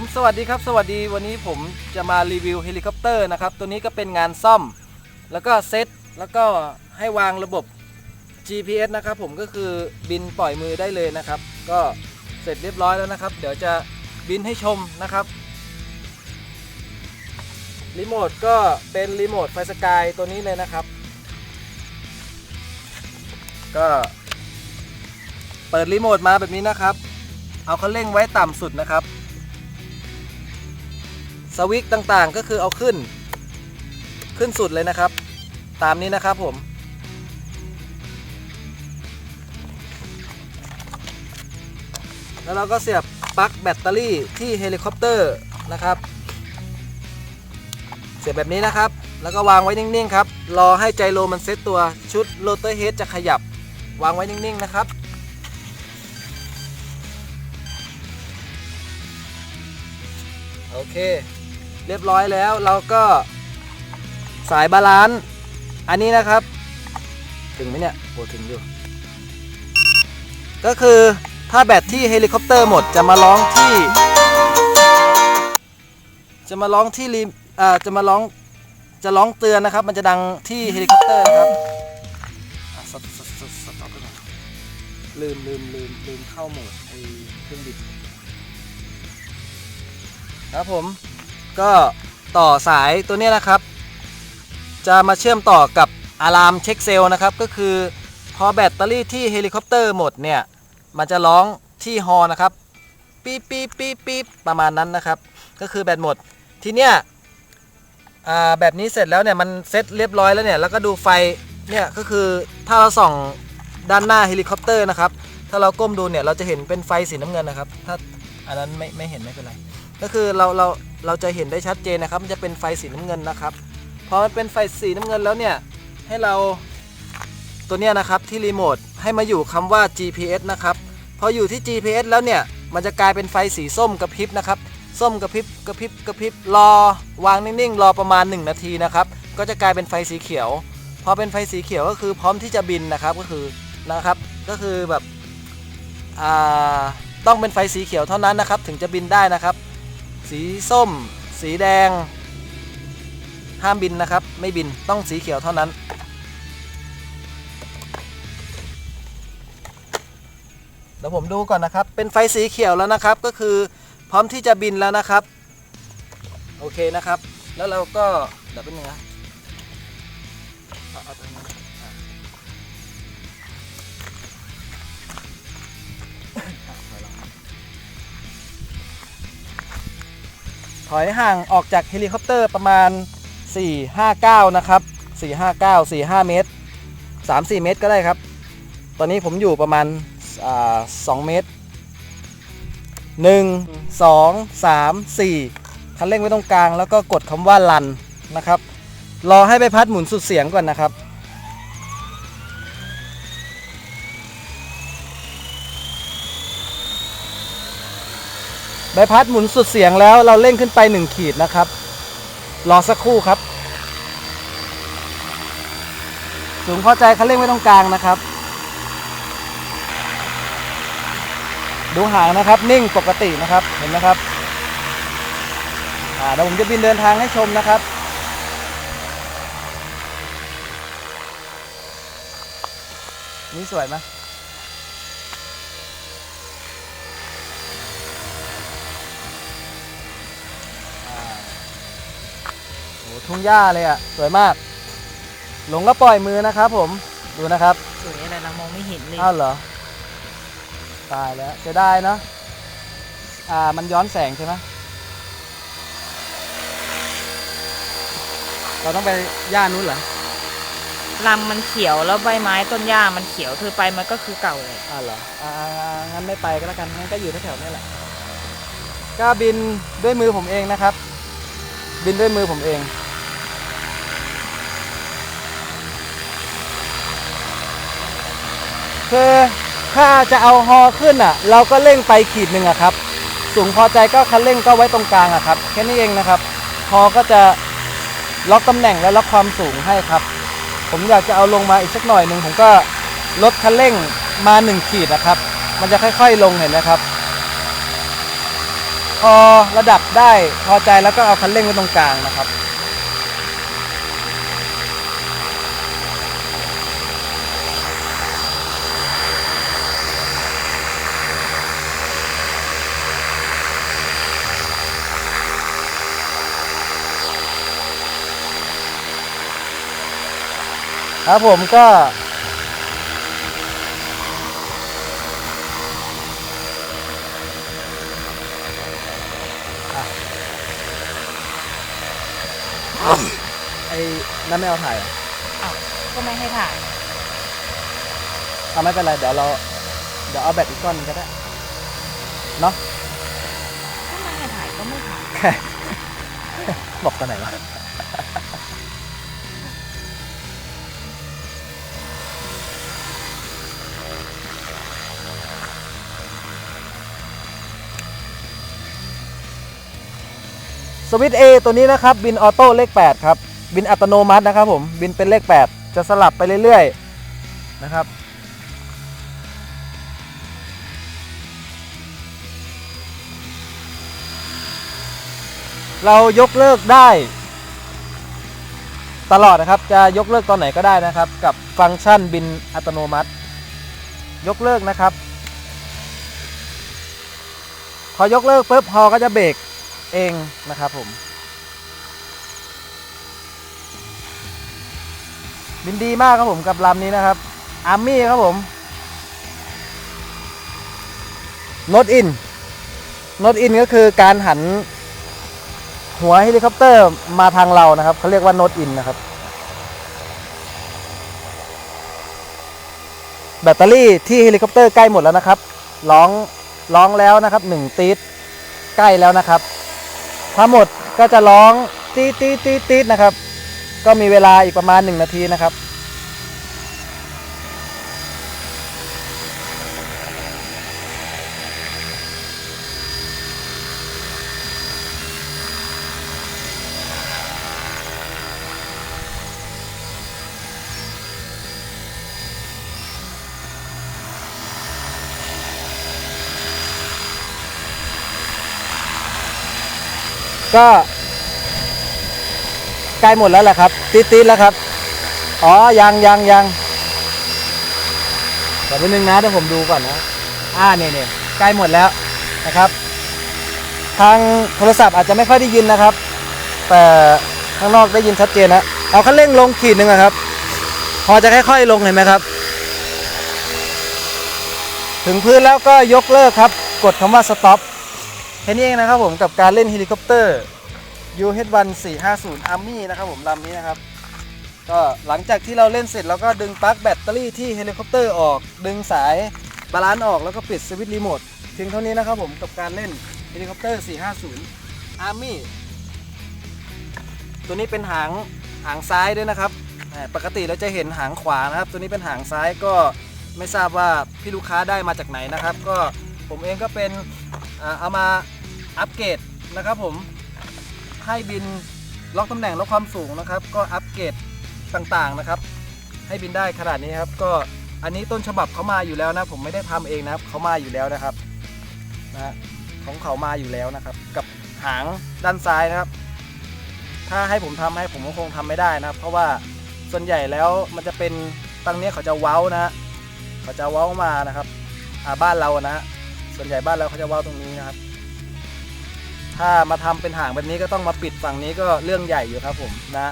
ผมสวัสดีครับ สวัสดีวันนี้ผมจะมารีวิวเฮลิคอปเตอร์นะครับ ตัวนี้ก็เป็นงานซ่อม แล้วก็เซตแล้วก็ให้วางระบบ GPS นะครับ ผมก็คือบินปล่อยมือได้เลยนะครับ ก็เสร็จเรียบร้อยแล้วนะครับ เดี๋ยวจะบินให้ชมนะครับรีโมทก็เป็นรีโมทไฟสกายตัวนี้เลยนะครับ ก็ เปิดรีโมทมาแบบนี้นะครับ เอาคันเร่งไว้ต่ำสุดนะครับ สวิตช์ต่างๆก็คือเอาขึ้น ขึ้นสุดเลยนะครับ ตามนี้นะครับผมแล้วเราก็เสียบปลั๊กแบตเตอรี่ที่เฮลิคอปเตอร์นะครับ เสียบแบบนี้นะครับ แล้วก็วางไว้นิ่งๆครับ รอให้ไจโรมันเซตตัวชุดโรเตอร์เฮดจะขยับ วางไว้นิ่งๆนะครับ โอเค เรียบร้อยแล้วเราก็สายบาลานซ์อันนี้นะครับ ถึงไหมเนี่ยโอ้ถึงอยู่ ก็คือถ้าแบตที่เฮลิคอปเตอร์หมดจะมาร้องที่ จะมาร้องที่ริมอ่าจะมาร้องจะร้องเตือนนะครับ มันจะดังที่เฮลิคอปเตอร์นะครับอะสตสตสตสต็อปไปก่อนลืมลืมลืมลืมเข้าโหมดไอเครื่องบินครับผม ก็ต่อสายตัวนี้นะครับ จะมาเชื่อมต่อกับอะลามเช็คเซลล์นะครับ ก็คือพอแบตเตอรี่ที่เฮลิคอปเตอร์หมดเนี่ย มันจะร้องที่ฮอนะครับปี๊บปี๊บปี๊บปี๊บประมาณนั้นนะครับ ก็คือแบตหมดทีเนี้ยแบบนี้เสร็จแล้วเนี่ยมันเซ็ตเรียบร้อยแล้วเนี่ยแล้วก็ดูไฟเนี่ยก็คือถ้าเราส่องด้านหน้าเฮลิคอปเตอร์นะครับ ถ้าเราก้มดูเนี่ยเราจะเห็นเป็นไฟสีน้ำเงินนะครับ ถ้าอันนั้นไม่ไม่เห็นไม่เป็นไร ก็คือเราเราเราจะเห็นได้ชัดเจนนะครับ มันจะเป็นไฟสีน้ำเงินนะครับพอมันเป็นไฟสีน้ำเงินแล้วเนี่ยให้เราตัวเนี้ยนะครับที่รีโมทให้มาอยู่คำว่า GPS นะครับพออยู่ที่ GPS แล้วเนี่ยมันจะกลายเป็นไฟสีส้มกระพริบนะครับส้มกระพริบกระพริบกระพริบรอวางนิ่งๆ รอประมาณ 1 นาทีนะครับก็จะกลายเป็นไฟสีเขียว พอเป็นไฟสีเขียวก็คือพร้อมที่จะบินนะครับก็คือนะครับก็คือแบบอ่าต้องเป็นไฟสีเขียวเท่านั้นนะครับ ถึงจะบินได้นะครับ สีส้ม สีแดง ห้ามบินนะครับ ไม่บินต้องสีเขียวเท่านั้น เดี๋ยวผมดูก่อนนะครับ เป็นไฟสีเขียวแล้วนะครับ ก็คือพร้อมที่จะบินแล้วนะครับ โอเคนะครับ แล้วเราก็เดี๋ยวเป็นยังไง ถอยห่างออกจากเฮลิคอปเตอร์ประมาณ 4-5-9 นะครับ 4-5-9 4-5 เมตร 3-4 เมตรก็ได้ครับ ตอนนี้ผมอยู่ประมาณ 2 เมตร 1 2 3 4 คันเร่งไว้ตรงกลางแล้วก็กดคำว่าลันนะครับ รอให้ใบพัดหมุนสุดเสียงก่อนนะครับ บพัดหมุนสุดเสียงแล้วเราเร่งขึ้นไป 1 ขีดนะครับ รอสักครู่ครับ สูงพอใจคันเร่งไว้ตรงกลางนะครับ ดูห่างนะครับนิ่งปกตินะครับเห็นไหมครับอ่าเดี๋ยวผมจะบินเดินทางให้ชมนะครับนี่สวยไหม ทุ่งหญ้าเลยอะ สวยมาก หลงก็ปล่อยมือนะครับผม ดูนะครับ สวยอะไรเรามองไม่เห็นเลย อ้าวเหรอ ตายแล้วจะได้เนาะ อ่า มันย้อนแสงใช่ไหมเราต้องไปย่านนู้นเหรอลำมันเขียวแล้วใบไม้ต้นหญ้ามันเขียวเธอไปมันก็คือเก่าเลยอ่าเหรอ อ่าอ่าอ่างั้นไม่ไปก็แล้วกัน งั้นก็อยู่แถวๆนี้แหละ ก็บินด้วยมือผมเองนะครับ บินด้วยมือผมเอง คือถ้าจะเอาฮอขึ้นอะ เราก็เร่งไปขีดหนึ่งอะครับ สูงพอใจก็คันเร่งก็ไว้ตรงกลางอะครับ แค่นี้เองนะครับ ฮอก็จะล็อกตำแหน่งและล็อกความสูงให้ครับ ผมอยากจะเอาลงมาอีกสักหน่อยหนึ่งผมก็ลดคันเร่งมาหนึ่งขีดนะครับ มันจะค่อยๆลงเห็นไหมครับ พอระดับได้พอใจแล้วก็เอาคันเร่งไว้ตรงกลางนะครับ ครับผมก็ ไอ้นั่นไม่เอาถ่ายเหรออ้าวก็ไม่ให้ถ่าย เอาไม่เป็นไร เดี๋ยวเรา เดี๋ยวเอาแบตอีกก้อนหนึ่งก็ได้ เนาะก็ไม่ให้ถ่ายก็ไม่ถ่ายแค่บอกตอนไหนวะ สวิตช์ A ตัวนี้นะครับบินออโต้เลข 8 ครับ บินอัตโนมัตินะครับผมบินเป็นเลข 8 จะสลับไปเรื่อยๆนะครับ เรายกเลิกได้ ตลอดนะครับจะยกเลิกตอนไหนก็ได้นะครับ กับฟังก์ชันบินอัตโนมัติ ยกเลิกนะครับ พอยกเลิกปุ๊บฮอก็จะเบรก เองนะครับผมบินดีมากครับผมกับลำนี้นะครับอาร์มี่ครับผมโนดอินโนดอินก็คือการหันหัวเฮลิคอปเตอร์มาทางเรานะครับเขาเรียกว่าโนดอินนะครับ แบตเตอรี่ที่เฮลิคอปเตอร์ใกล้หมดแล้วนะครับร้องร้องแล้วนะครับหนึ่งตีดใกล้แล้วนะครับ พอหมดก็จะร้องตีดตีดตีดตีดนะครับ ก็มีเวลาอีกประมาณ 1 นาทีนะครับ ก็ใกล้หมดแล้วแหละครับ ติดติดแล้วครับ อ๋อ ยังยังยังเดี๋ยวไปบนึงนะเดี๋ยวผมดูก่อนนะ อ่าเนี่ยเนี่ยใกล้หมดแล้วนะครับ ทางโทรศัพท์อาจจะไม่ค่อยได้ยินนะครับ แต่ข้างนอกได้ยินชัดเจนนะ เอาคันเร่งลงขีดหนึ่งอะครับ พอจะค่อยๆลงเห็นไหมครับ ถึงพื้นแล้วก็ยกเลิกครับ กดคำว่า stop แค่นี้เองนะครับผมกับการเล่นเฮลิคอปเตอร์ UH-1 450 Army นะครับผมลำนี้นะครับ ก็หลังจากที่เราเล่นเสร็จเราก็ดึงปลั๊กแบตเตอรี่ที่เฮลิคอปเตอร์ออก ดึงสายบาลานซ์ออกแล้วก็ปิดสวิตช์รีโมทเพียงเท่านี้นะครับผมกับการเล่นเฮลิคอปเตอร์ 450 Army ตัวนี้เป็นหางหางซ้ายด้วยนะครับ ปกติเราจะเห็นหางขวานะครับ ตัวนี้เป็นหางซ้ายก็ไม่ทราบว่าพี่ลูกค้าได้มาจากไหนนะครับ ก็ผมเองก็เป็นเอามา อัปเกรดนะครับผมให้บินล็อกตำแหน่งล็อกความสูงนะครับ ก็อัปเกรดต่างๆนะครับ ให้บินได้ขนาดนี้ครับ ก็อันนี้ต้นฉบับเขามาอยู่แล้วนะ ผมไม่ได้ทำเองนะครับเขามาอยู่แล้วนะครับนะของเขามาอยู่แล้วนะครับ กับหางด้านซ้ายนะครับ ถ้าให้ผมทำให้ผมก็คงทำไม่ได้นะครับ เพราะว่าส่วนใหญ่แล้วมันจะเป็นตั้งนี้เขาจะเว้านะฮะเขาจะเว้ามานะครับอ่าบ้านเรานะฮะส่วนใหญ่บ้านเราเขาจะเว้าตรงนี้นะครับ ถ้ามาทำเป็นหางแบบนี้ก็ต้องมาปิดฝั่งนี้ก็เรื่องใหญ่อยู่ครับผมนะ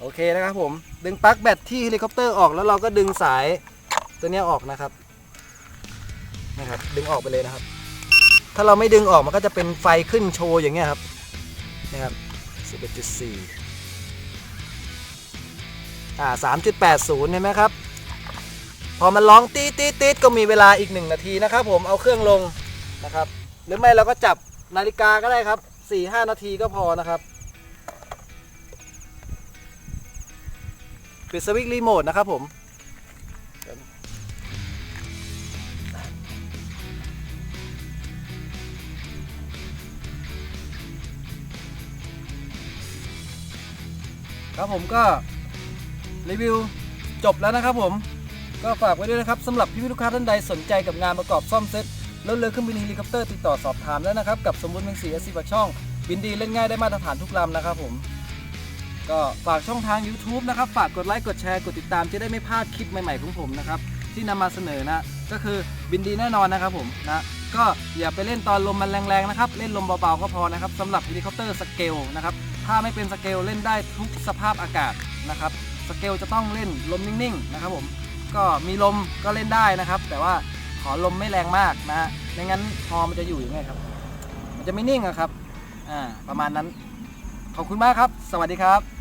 โอเคนะครับผมดึงปลั๊กแบตที่เฮลิคอปเตอร์ออกแล้วเราก็ดึงสายตัวนี้ออกนะครับนะครับดึงออกไปเลยนะครับ ถ้าเราไม่ดึงออกมันก็จะเป็นไฟขึ้นโชว์อย่างเงี้ยครับนะครับ11.4อ่า3.80เห็นไหมครับ พอมันร้องตีตีตีก็มีเวลาอีก 1 นาทีนะครับผมเอาเครื่องลงนะครับ หรือไม่เราก็จับ นาฬิกาก็ได้ครับ4-5นาทีก็พอนะครับปิดสวิตช์รีโมทนะครับผม ครับผมก็รีวิวจบแล้วนะครับผมก็ฝากไว้ด้วยนะครับสำหรับพี่ลูกค้าท่านใดสนใจกับงานประกอบซ่อมเซ็ต แล้วเรือเครื่องบินเฮลิคอปเตอร์ติดต่อสอบถามแล้วนะครับ กับสมบูรณ์เมืองศรีอาชีพช่อง บินดีเล่นง่ายได้มาตรฐานทุกลำนะครับผม ก็ฝากช่องทาง YouTube นะครับ ฝากกดไลค์กดแชร์กดติดตามจะได้ไม่พลาดคลิปใหม่ๆของผมนะครับที่นำมาเสนอนะก็คือบินดีแน่นอนนะครับผมนะก็อย่าไปเล่นตอนลมมันแรงๆนะครับเล่นลมเบาๆก็พอนะครับสำหรับเฮลิคอปเตอร์สเกลนะครับถ้าไม่เป็นสเกลเล่นได้ทุกสภาพอากาศนะครับสเกลจะต้องเล่นลมนิ่งๆนะครับผมก็มีลมก็เล่นได้นะครับ แต่ว่า อลมไม่แรงมากนะฮะไม่งั้นฮอมันจะอยู่ยังไงครับ มันจะไม่นิ่งอะครับอ่าประมาณนั้นขอบคุณมากครับ สวัสดีครับ